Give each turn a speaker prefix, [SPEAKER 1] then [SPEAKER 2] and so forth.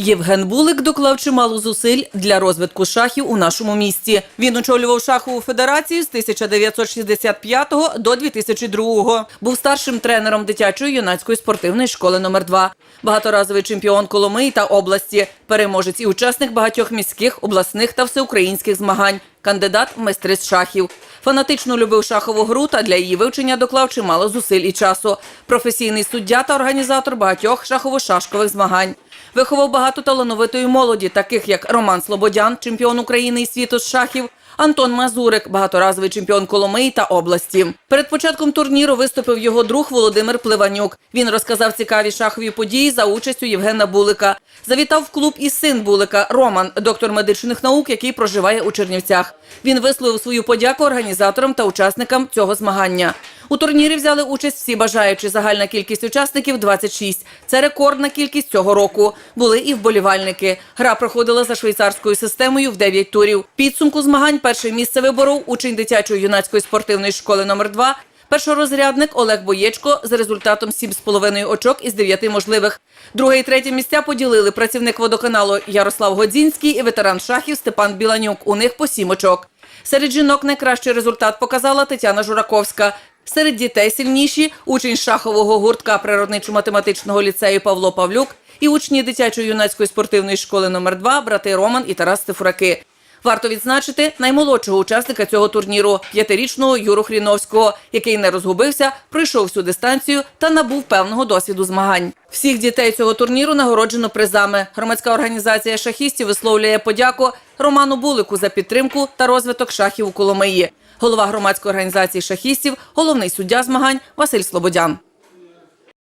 [SPEAKER 1] Євген Булик доклав чимало зусиль для розвитку шахів у нашому місті. Він очолював шахову федерацію з 1965 до 2002. Був старшим тренером дитячої юнацької спортивної школи номер 2 багаторазовий чемпіон Коломиї та області, переможець і учасник багатьох міських, обласних та всеукраїнських змагань. Кандидат майстри з шахів. Фанатично любив шахову гру та для її вивчення доклав чимало зусиль і часу. Професійний суддя та організатор багатьох шахово-шашкових змагань. Виховав багато талановитої молоді, таких як Роман Слободян, чемпіон України і світу з шахів, Антон Мазурик, багаторазовий чемпіон Коломиї та області. Перед початком турніру виступив його друг Володимир Пливанюк. Він розказав цікаві шахові події за участю Євгена Булика. Завітав в клуб і син Булика Роман, доктор медичних наук, який проживає у Чернівцях. Він висловив свою подяку організаторам та учасникам цього змагання. У турнірі взяли участь всі бажаючі. Загальна кількість учасників 26. Це рекордна кількість цього року. Були і вболівальники. Гра проходила за швейцарською системою в 9 турів. Підсумку змагань перше місце виборов учень дитячої юнацької спортивної школи номер 2 Першорозрядник Олег Боєчко з результатом 7,5 очок із 9 можливих. Друге і третє місця поділили працівник водоканалу Ярослав Годзінський і ветеран шахів Степан Біланюк. У них по 7 очок. Серед жінок найкращий результат показала Тетяна Жураковська. Серед дітей сильніші учень шахового гуртка природничо-математичного ліцею Павло Павлюк і учні дитячої юнацької спортивної школи номер 2 брати Роман і Тарас Стефураки. Варто відзначити наймолодшого учасника цього турніру п'ятирічного Юру Хріновського, який не розгубився, пройшов всю дистанцію та набув певного досвіду змагань. Всіх дітей цього турніру нагороджено призами. Громадська організація шахістів висловлює подяку Роману Булику за підтримку та розвиток шахів у Коломиї. Голова громадської організації шахістів, головний суддя змагань Василь Слободян.